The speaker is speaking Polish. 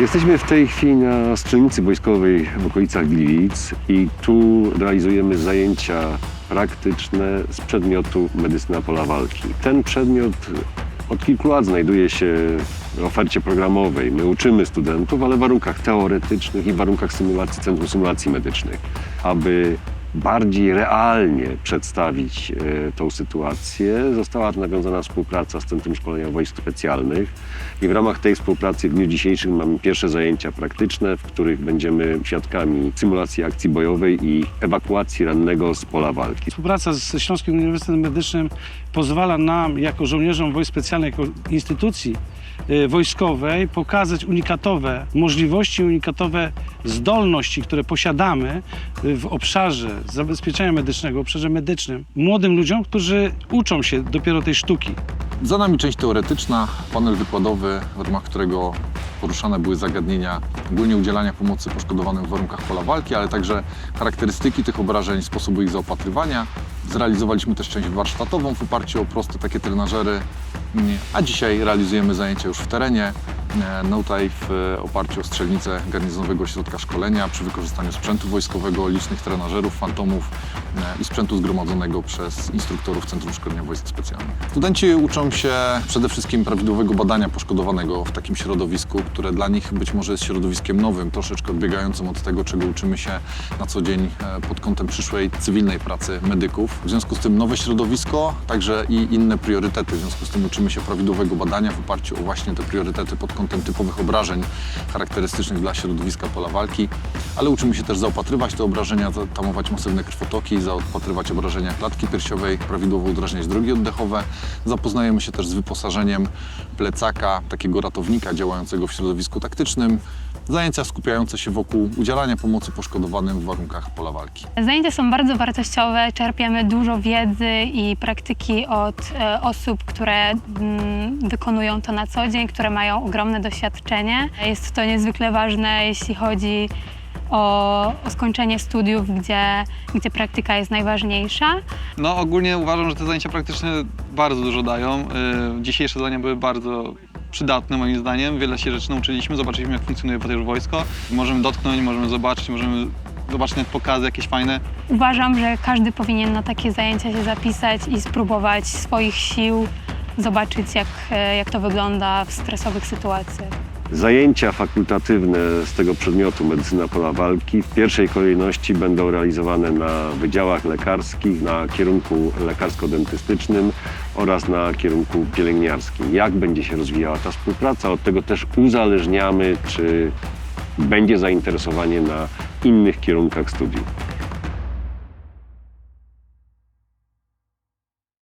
Jesteśmy w tej chwili na strzelnicy wojskowej w okolicach Gliwic i tu realizujemy zajęcia praktyczne z przedmiotu medycyna pola walki. Ten przedmiot od kilku lat znajduje się w ofercie programowej. My uczymy studentów, ale w warunkach teoretycznych i w warunkach symulacji Centrum Symulacji Medycznych, aby bardziej realnie przedstawić e, tą sytuację, została nawiązana współpraca z Centrum Szkolenia Wojsk Specjalnych i w ramach tej współpracy w dniu dzisiejszym mamy pierwsze zajęcia praktyczne, w których będziemy świadkami symulacji akcji bojowej i ewakuacji rannego z pola walki. Współpraca ze Śląskim Uniwersytetem Medycznym pozwala nam, jako żołnierzom wojsk specjalnych, jako instytucji wojskowej, pokazać unikatowe możliwości, unikatowe zdolności, które posiadamy y, w obszarze zabezpieczenia medycznego, w obszarze medycznym, młodym ludziom, którzy uczą się dopiero tej sztuki. Za nami część teoretyczna, panel wykładowy, w ramach którego poruszane były zagadnienia ogólnie udzielania pomocy poszkodowanym w warunkach pola walki, ale także charakterystyki tych obrażeń, sposobu ich zaopatrywania. Zrealizowaliśmy też część warsztatową w oparciu o proste takie trenażery, a dzisiaj realizujemy zajęcia już w terenie, e, no tutaj w e, oparciu o strzelnicę garnizonowego ośrodka szkolenia przy wykorzystaniu sprzętu wojskowego, licznych trenażerów, fantomów e, i sprzętu zgromadzonego przez instruktorów Centrum Szkolenia Wojsk Specjalnych. Studenci uczą się przede wszystkim prawidłowego badania poszkodowanego w takim środowisku, które dla nich być może jest środowiskiem nowym, troszeczkę odbiegającym od tego, czego uczymy się na co dzień pod kątem przyszłej cywilnej pracy medyków. W związku z tym nowe środowisko, także i inne priorytety. W związku z tym uczymy się prawidłowego badania w oparciu o właśnie te priorytety pod kątem typowych obrażeń charakterystycznych dla środowiska pola walki, ale uczymy się też zaopatrywać te obrażenia, tamować masywne krwotoki, zaopatrywać obrażenia klatki piersiowej, prawidłowo udrażniać drogi oddechowe. Zapoznajemy się też z wyposażeniem plecaka, takiego ratownika działającego w środowisku taktycznym. Zajęcia skupiające się wokół udzielania pomocy poszkodowanym w warunkach pola walki. Zajęcia są bardzo wartościowe, czerpiemy dużo wiedzy i praktyki od e, osób, które mm, wykonują to na co dzień, które mają ogromne doświadczenie. Jest to niezwykle ważne, jeśli chodzi o, o skończenie studiów, gdzie, gdzie praktyka jest najważniejsza. No ogólnie uważam, że te zajęcia praktyczne bardzo dużo dają. Y, Dzisiejsze zadania były bardzo przydatne moim zdaniem. Wiele się rzeczy nauczyliśmy, zobaczyliśmy jak funkcjonuje potem już wojsko. Możemy dotknąć, możemy zobaczyć, możemy zobaczyć nawet pokazy jakieś fajne. Uważam, że każdy powinien na takie zajęcia się zapisać i spróbować swoich sił, zobaczyć jak, e, jak to wygląda w stresowych sytuacjach. Zajęcia fakultatywne z tego przedmiotu medycyna pola walki w pierwszej kolejności będą realizowane na wydziałach lekarskich, na kierunku lekarsko-dentystycznym oraz na kierunku pielęgniarskim. Jak będzie się rozwijała ta współpraca, od tego też uzależniamy, czy będzie zainteresowanie na innych kierunkach studiów.